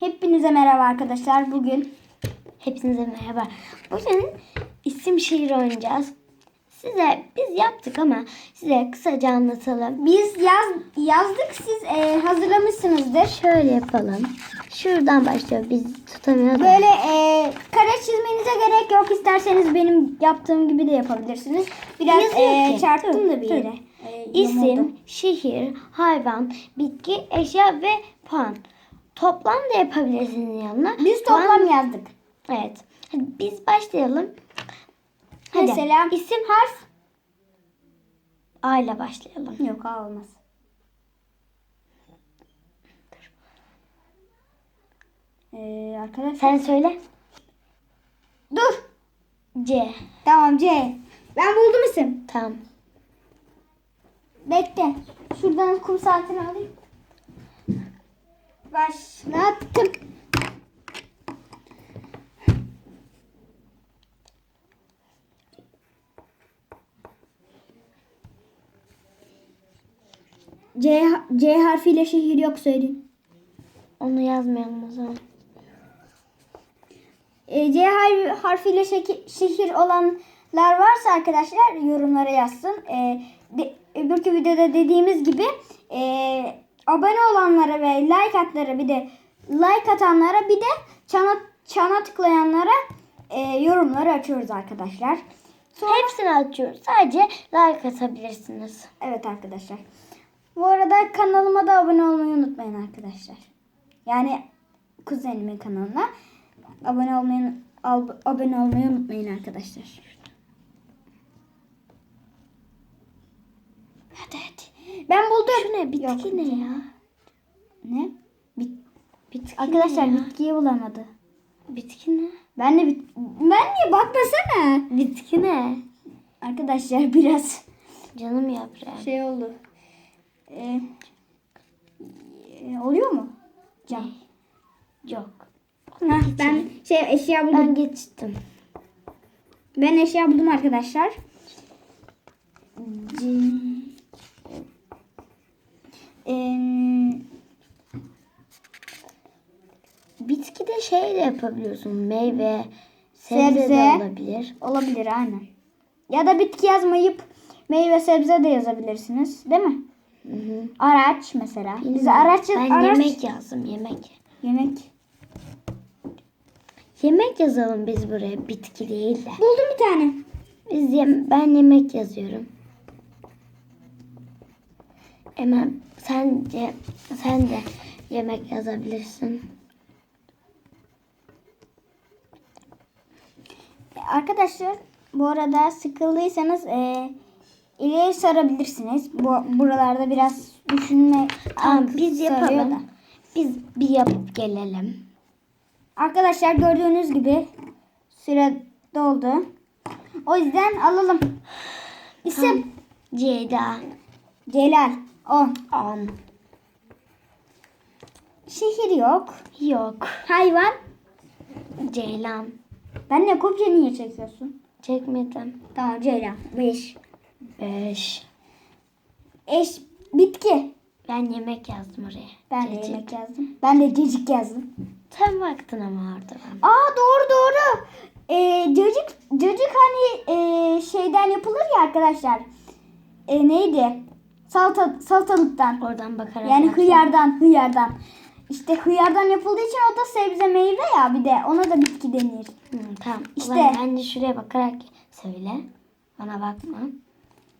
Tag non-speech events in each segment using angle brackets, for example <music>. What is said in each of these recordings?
Hepinize merhaba arkadaşlar. Bugün Hepinize merhaba. Bugün isim şehir oynayacağız. Size biz yaptık ama size kısaca anlatalım. biz yaz yazdık. Siz e, hazırlamışsınızdır. Şöyle yapalım. Şuradan başlıyor. Biz tutamıyoruz. Böyle e, kare çizmenize gerek yok. İsterseniz benim yaptığım gibi de yapabilirsiniz. Biraz Yazıyor e, ki. çarptım Dur, da bir dur. yere. E. İsim, şehir, hayvan, bitki, eşya ve puan. Toplam da yapabilirsiniz yanına. Biz toplam yazdık. Evet. Hadi biz başlayalım. Hadi. Mesela isim harf A ile başlayalım. yok ha olmaz. E, arkadaşlar Sen söyle. dur. C. Tamam C. Ben buldum isim. Tamam. Bekle. Şuradan kum saatini alayım. Başlattım. C, C harfiyle şehir yok söyleyin. Onu yazmayalım o zaman. E, C har- harfiyle şeki- şehir olanlar varsa arkadaşlar yorumlara yazsın. E, de, öbürkü videoda dediğimiz gibi e, abone olanlara ve like atlara bir de like atanlara bir de çana, çana tıklayanlara e, yorumları açıyoruz arkadaşlar. Sonra, Hepsini açıyoruz. Sadece like atabilirsiniz. evet arkadaşlar. Bu arada kanalıma da abone olmayı unutmayın arkadaşlar. Yani kuzenimin kanalına abone olmayı abone olmayı unutmayın arkadaşlar. Hadi hadi. Ben buldum. Şu ne? Bitki Yok. ne ya? Ne? Bit Bitki arkadaşlar ne ya? bitkiyi bulamadı. Bitki ne? Ben de bit ben niye bakmasana. Bitki ne? Arkadaşlar <laughs> biraz Canım yaprağı. şey oldu. Ee, e, oluyor mu? Cam. Yok. Heh, ben şey eşya buldum. Ben geçtim. Ben eşya buldum arkadaşlar. C- Em, Bitki de şey de yapabiliyorsun. Meyve, sebze, Sebze. de olabilir. olabilir aynen. Ya da bitki yazmayıp meyve sebze de yazabilirsiniz. Değil mi? Hı hı. Araç mesela. Biz araç Ben araç yemek yazdım. Yemek. yemek. Yemek yazalım biz buraya. Bitki değil de. Buldum bir tane. Biz yem ben yemek yazıyorum. Hemen sence sen de yemek yazabilirsin. Arkadaşlar bu arada sıkıldıysanız e, ileri sarabilirsiniz. Bu buralarda biraz düşünme Tamam biz yapalım. da. Biz bir yapıp gelelim. Arkadaşlar gördüğünüz gibi süre doldu. O yüzden alalım. İsim Ceyda. Celal 10. 10. Şehir yok. Yok. Hayvan. Ceylan. Ben ne kopya niye çekiyorsun? Çekmedim. Tamam Ceylan 5. 5. Eş bitki. Ben yemek yazdım oraya. Ben de Cecik. yemek yazdım. Ben de cecik yazdım. Sen baktın ama orada. ben. Aa doğru doğru. Ee, cacık, cacık hani e, şeyden yapılır ya arkadaşlar. E, neydi? Salata, salatalıktan. Oradan bakarak. Yani hıyardan, hıyardan. İşte hıyardan yapıldığı için o da sebze meyve ya bir de ona da bitki denir. Hı, tamam. İşte. İşte. Ben de şuraya bakarak söyle. Bana bakma.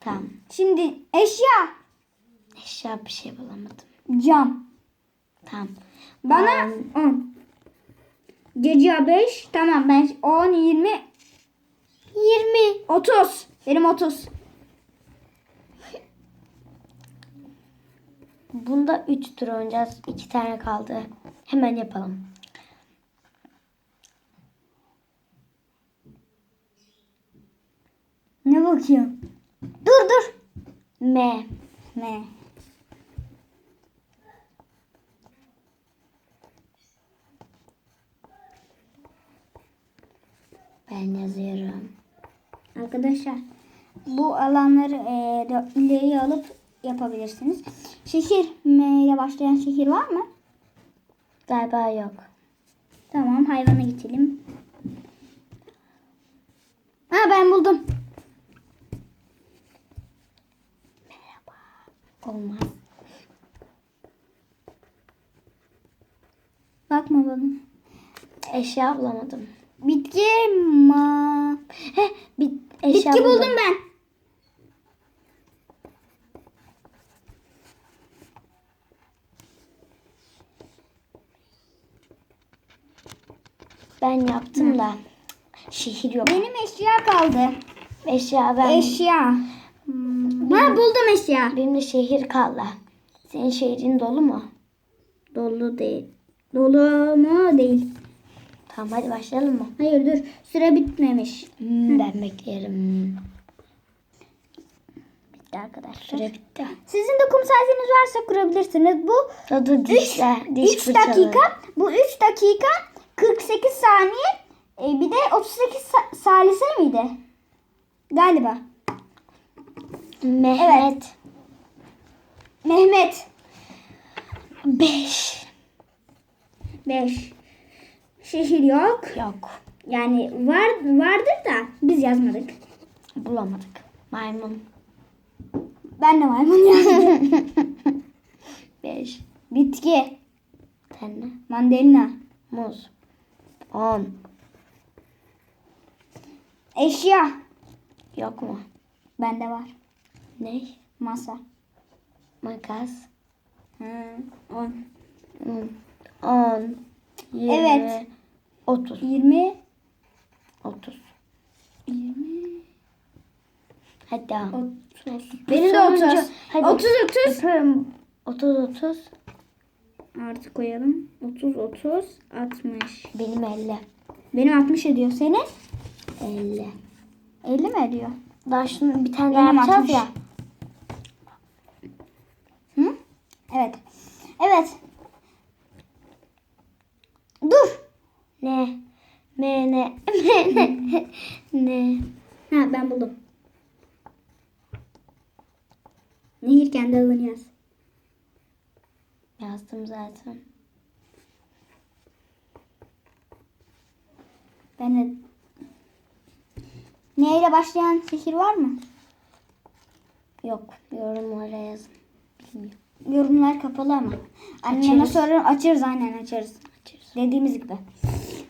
Tamam. Şimdi eşya, Eşya bir şey bulamadım. cam. Tamam. Bana 10. Cacığa 5. Tamam ben 10, 20, 20. 30. Benim 30. Bunda 3 tur oynayacağız. 2 tane kaldı. Hemen yapalım. Ne bakıyorsun? Dur dur. M. Ne? Ben yazıyorum. Arkadaşlar bu alanları e, ileriye alıp yapabilirsiniz. Şehir M ile başlayan şehir var mı? Galiba yok. Tamam hayvana geçelim. Ha ben buldum. Olmaz. Bakma bana. Eşya bulamadım. Bitki ma. Heh, bir eşya Bitki buldum ben. Ben yaptım da. Şehir yok. Benim eşya kaldı. Eşya ben. Eşya. Hmm, Ha buldum eşya. benim de şehir kaldı. Senin şehrin dolu mu? Dolu değil. Dolu mu? Değil. Tamam hadi başlayalım mı? Hayır dur. Süre bitmemiş. Hmm, ben beklerim. Bitti arkadaşlar. Süre bitti. Sizin de kum varsa kurabilirsiniz. Bu Dadı dişler, diş 3 fırçaları. dakika. Bu 3 dakika 48 saniye. e, bir de 38 sa- salise miydi? Galiba. Mehmet. Mehmet. 5. 5. Şehir yok. Yok. Yani var vardır da biz yazmadık. Bulamadık. Maymun. Ben de maymun yazdım. <laughs> 5. Bitki. Tane. Mandalina. Muz. 10. Eşya. Yok mu? Bende var. Ne? Masa. Makas. Hı, on. 10. 20. Evet. 30. 20. 30. 20. Hadi devam. 30. Benim de sonuncu. 30. Hadi. 30 30. Yapıyorum. 30 30. Artı koyalım. 30 30 60. Benim 50. Benim 60 ediyor. Senin? 50. 50 mi ediyor? Daha şunu bir tane daha Benim yapacağız 60. ya. Hı? Evet. Evet. Dur. Ne? Ne ne? <laughs> Ne ne? Ne? Ha ben buldum. Nehir kendi adını yaz. Yazdım zaten. Ben de... Ne ile başlayan şehir var mı? Yok. Yorumlara yazın. Bilmiyorum. Yorumlar kapalı ama. Anneme Açarız. sorarım. Açarız aynen açarız. Açıyoruz. Dediğimiz gibi.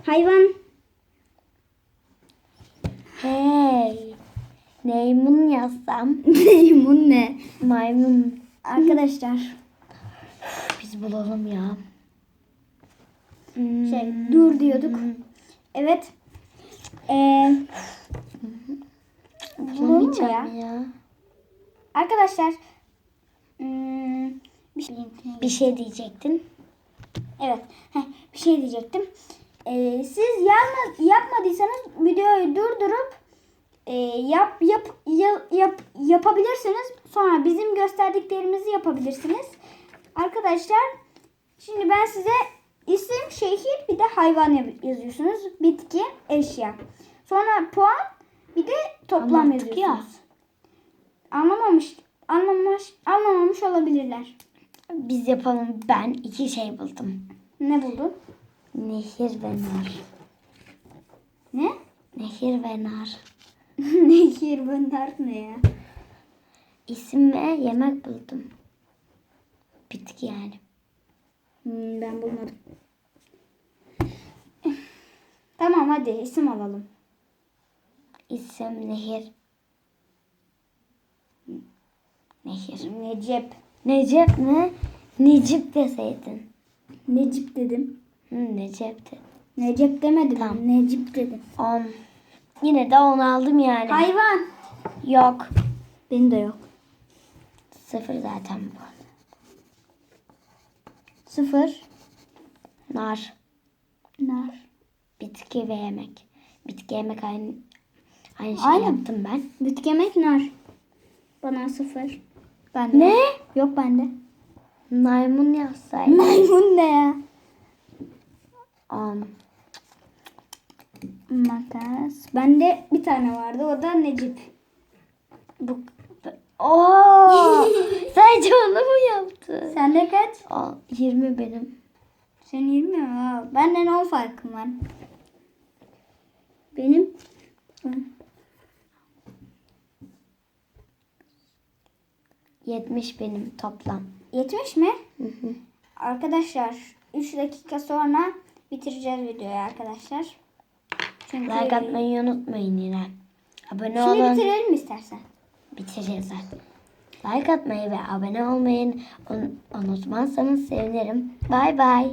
Hayvan. Hey. Maymun yazsam. <laughs> Maymun ne? Maymun. Arkadaşlar. Biz bulalım ya. Şey dur diyorduk. Evet. Ee, bulalım mı ya? Ya. Arkadaşlar. hmm, bir şey, Bir şey diyecektin. evet. heh, bir şey diyecektim. Ee, siz yapma, yapmadıysanız videoyu durdurup e, yap, yap, yap, yap, yapabilirsiniz. Sonra bizim gösterdiklerimizi yapabilirsiniz. Arkadaşlar şimdi ben size isim, şehir bir de hayvan yaz- yazıyorsunuz. Bitki, eşya. Sonra puan bir de toplam Anlattık ya. yazıyorsunuz. Anlamamış, anlamamış, anlamamış olabilirler. Biz yapalım. Ben iki şey buldum. Ne buldun? Nehir ve nar. Ne? Nehir ve nar. <laughs> Nehir bunlar ne ya? İsim ve yemek buldum. Bitki yani. Hmm, ben bulmadım. Tamam hadi isim alalım. İsim nehir. Nehir. Necip. Necip mi? Necip deseydin. Necip dedim. Hı, Necip'ti. Necip demedim. Tamam. Necip dedim. On. Yine de on aldım yani. Hayvan. Yok. Benim de yok. Sıfır zaten bu. Sıfır. Nar. Nar. Bitki ve yemek. Bitki yemek aynı aynı şey Aynen. yaptım ben. Bitkemek nar. Bana sıfır. Bende. Ne? Yok bende. Maymun yazsaydım. Maymun ne ya? On. Makas. Bende bir tane vardı. O da Necip. Bu. Oo! <laughs> Sadece onu mu yaptı? Sende kaç? Aa, 20 benim. Senin 20 mi? Aa, Benden 10 farkım var. Benim Hı. 70 benim toplam. 70 mi? Hı hı. Arkadaşlar 3 dakika sonra bitireceğiz videoyu arkadaşlar. Çünkü Like atmayı unutmayın yine. Abone Şimdi olun. bitirelim istersen. Bitireceğiz. Like atmayı ve abone olmayı un- unutmazsanız sevinirim. Bay bay.